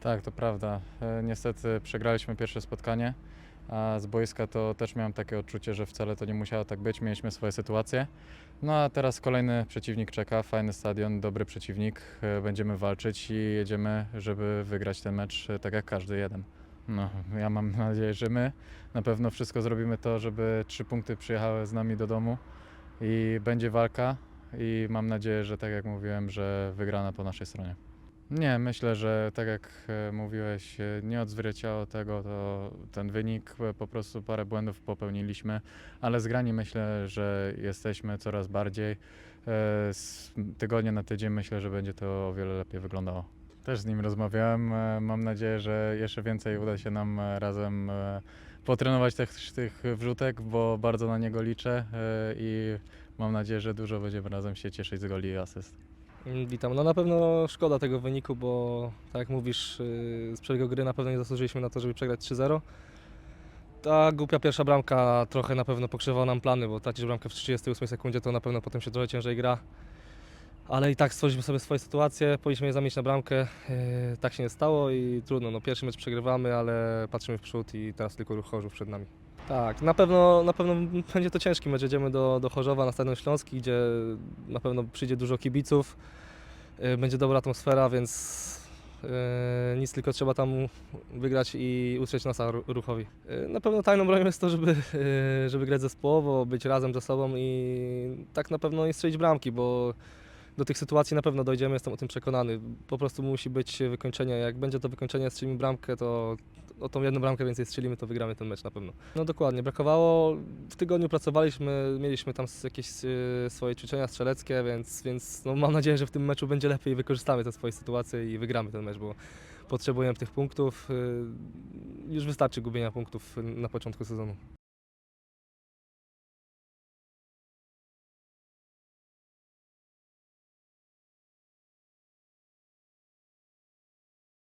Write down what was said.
Tak, to prawda. E, Niestety przegraliśmy pierwsze spotkanie, a z boiska to też miałem takie odczucie, że wcale to nie musiało tak być. Mieliśmy swoje sytuacje. No a teraz kolejny przeciwnik czeka, fajny stadion, dobry przeciwnik. E, Będziemy walczyć i jedziemy, żeby wygrać ten mecz e, tak jak każdy jeden. No, ja mam nadzieję, że my na pewno wszystko zrobimy to, żeby trzy punkty przyjechały z nami do domu i będzie walka i mam nadzieję, że tak jak mówiłem, że wygrana po naszej stronie. Nie, myślę, że tak jak e, mówiłeś, e, nie odzwierciało tego to ten wynik, e, po prostu parę błędów popełniliśmy, ale zgrani myślę, że jesteśmy coraz bardziej. Z tygodnia na tydzień myślę, że będzie to o wiele lepiej wyglądało. Też z nim rozmawiałem, mam nadzieję, że jeszcze więcej uda się nam razem potrenować tych, tych wrzutek, bo bardzo na niego liczę i mam nadzieję, że dużo będziemy razem się cieszyć z goli i asyst. Witam. No na pewno szkoda tego wyniku, bo tak jak mówisz, yy, z przebiegu gry na pewno nie zasłużyliśmy na to, żeby przegrać 3-0. Ta głupia pierwsza bramka trochę na pewno pokrzywała nam plany, bo tracisz bramkę w 38 sekundzie, to na pewno potem się trochę ciężej gra. Ale i tak stworzyliśmy sobie swoje sytuacje, powinniśmy je zamieć na bramkę. Yy, tak się nie stało i trudno. No, pierwszy mecz przegrywamy, ale patrzymy w przód i teraz tylko ruch Chorzów przed nami. Tak, na pewno, na pewno będzie to ciężki mecz. Jedziemy do, do Chorzowa na Stadion Śląski, gdzie na pewno przyjdzie dużo kibiców. Y, Będzie dobra atmosfera, więc y, nic tylko trzeba tam wygrać i utrzeć nosa ru- ruchowi. Y, Na pewno tajną bronią jest to, żeby, y, żeby grać zespołowo, być razem ze sobą i tak na pewno nie strzelić bramki, bo do tych sytuacji na pewno dojdziemy, jestem o tym przekonany. Po prostu musi być wykończenie. Jak będzie to wykończenie, strzelimy bramkę, to o tą jedną bramkę więcej strzelimy, to wygramy ten mecz na pewno. No dokładnie, brakowało. W tygodniu pracowaliśmy, mieliśmy tam jakieś y, swoje ćwiczenia strzeleckie, więc, więc no, mam nadzieję, że w tym meczu będzie lepiej i wykorzystamy te swoje sytuacje i wygramy ten mecz, bo potrzebujemy tych punktów. Y, Już wystarczy gubienia punktów na początku sezonu.